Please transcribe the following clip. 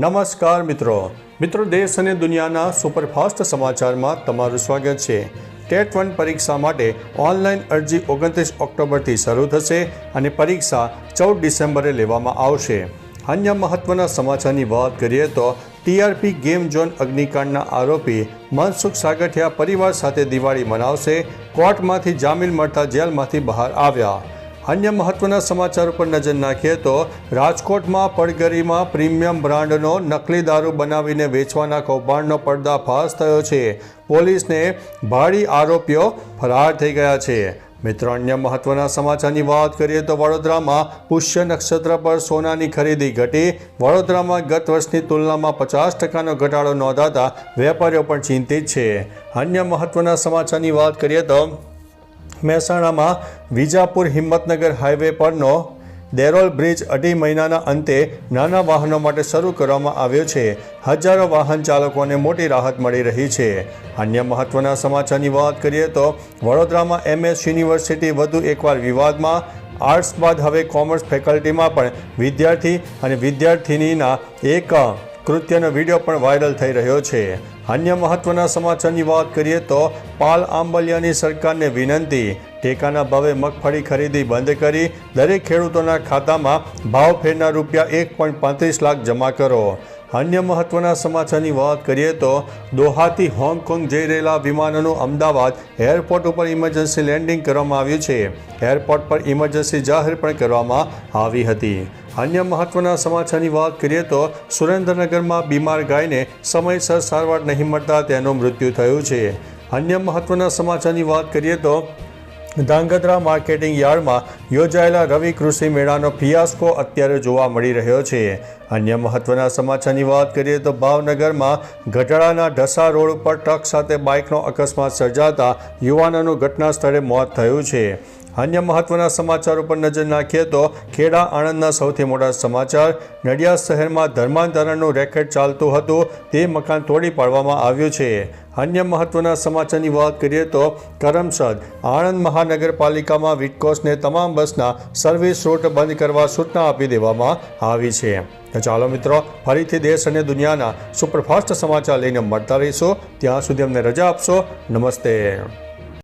નમસ્કાર મિત્રો. મિત્રો, દેશ અને દુનિયાના સુપરફાસ્ટ સમાચારમાં તમારું સ્વાગત છે. ટેટ વન પરીક્ષા માટે ઓનલાઈન અરજી ઓગણત્રીસ ઓક્ટોબરથી શરૂ થશે અને પરીક્ષા ચૌદ ડિસેમ્બરે લેવામાં આવશે. અન્ય મહત્વના સમાચારની વાત કરીએ તો ટીઆરપી ગેમ ઝોન અગ્નિકાંડના આરોપી મનસુખ સાગઠિયા પરિવાર સાથે દિવાળી મનાવશે. કોર્ટમાંથી જામીન મળતા જેલમાંથી બહાર આવ્યા. અન્ય મહત્વના સમાચાર ઉપર નજર નાખીએ તો રાજકોટમાં પડગરીમાં પ્રીમિયમ બ્રાન્ડનો નકલી દારૂ બનાવીને વેચવાના કૌભાંડનો પર્દાફાશ થયો છે. પોલીસને ભારી આરોપીઓ ફરાર થઈ ગયા છે. મિત્રો, અન્ય મહત્વના સમાચારની વાત કરીએ તો વડોદરામાં પુષ્ય નક્ષત્ર પર સોનાની ખરીદી ઘટી. વડોદરામાં ગત વર્ષની તુલનામાં પચાસ ટકાનો ઘટાડો નોંધાતા વેપારીઓ પણ ચિંતિત છે. અન્ય મહત્વના સમાચારની વાત કરીએ તો મહેસાણામાં વિજાપુર હિંમતનગર હાઈવે પરનો દેરોલ બ્રિજ અઢી મહિનાના અંતે નાના વાહનો માટે શરૂ કરવામાં આવ્યો છે. હજારો વાહન ચાલકોને મોટી રાહત મળી રહી છે. અન્ય મહત્વના સમાચારની વાત કરીએ તો વડોદરામાં એમએસ યુનિવર્સિટી વધુ એકવાર વિવાદમાં. આર્ટ્સ બાદ હવે કોમર્સ ફેકલ્ટીમાં પણ વિદ્યાર્થી અને વિદ્યાર્થિનીના એક કૃત્યનો વીડિયો પણ વાયરલ થઈ રહ્યો છે. અન્ય મહત્વના સમાચારની વાત કરીએ તો પાલ આંબલિયાની સરકારને વિનંતી ટેકાના ભાવે મગફળી ખરીદી બંધ કરી દરેક ખેડૂતોના ખાતામાં ભાવ ફેરના રૂપિયા એક પોઈન્ટ પાંત્રીસ લાખ જમા કરો. અન્ય મહત્વના સમાચારની વાત કરીએ તો દોહાથી હોંગકોંગ જઈ રહેલા વિમાનોનું અમદાવાદ એરપોર્ટ ઉપર ઇમરજન્સી લેન્ડિંગ કરવામાં આવ્યું છે. એરપોર્ટ પર ઇમરજન્સી જાહેર પણ કરવામાં આવી હતી. અન્ય મહત્વના સમાચારની વાત કરીએ તો સુરેન્દ્રનગરમાં બીમાર ગાયને સમયસર સારવાર નહીં મળતા તેનું મૃત્યુ થયું છે. અન્ય મહત્વના સમાચારની વાત કરીએ તો ધાંગધ્રા માર્કેટિંગ યાર્ડમાં યોજાયેલા રવિ કૃષિ મેળાનો ફિયાસ્કો અત્યારે જોવા મળી રહ્યો છે. અન્ય મહત્વના સમાચારની વાત કરીએ તો ભાવનગરમાં ગઢડાના ઢસા રોડ ઉપર ટ્રક સાથે બાઇકનો અકસ્માત સર્જાતા યુવાનોનું ઘટના સ્થળે મોત થયું છે. અન્ય મહત્વના સમાચાર ઉપર નજર નાખીએ તો ખેડા આણંદના સૌથી મોટા સમાચાર, નડિયાદ શહેરમાં ધર્માંતરણનું રેકેટ ચાલતું હતું, તે મકાન તોડી પાડવામાં આવ્યું છે. અન્ય મહત્વના સમાચારની વાત કરીએ તો કરમસદ, આણંદ મહાનગરપાલિકામાં વિટકોસને તમામ બસના સર્વિસ રૂટ બંધ કરવા સૂચના આપી દેવામાં આવી છે. તો ચાલો મિત્રો, ફરીથી દેશ અને દુનિયાના સુપરફાસ્ટ સમાચાર લઈને મળતા રહીશું. ત્યાં સુધી અમને રજા આપશો. નમસ્તે.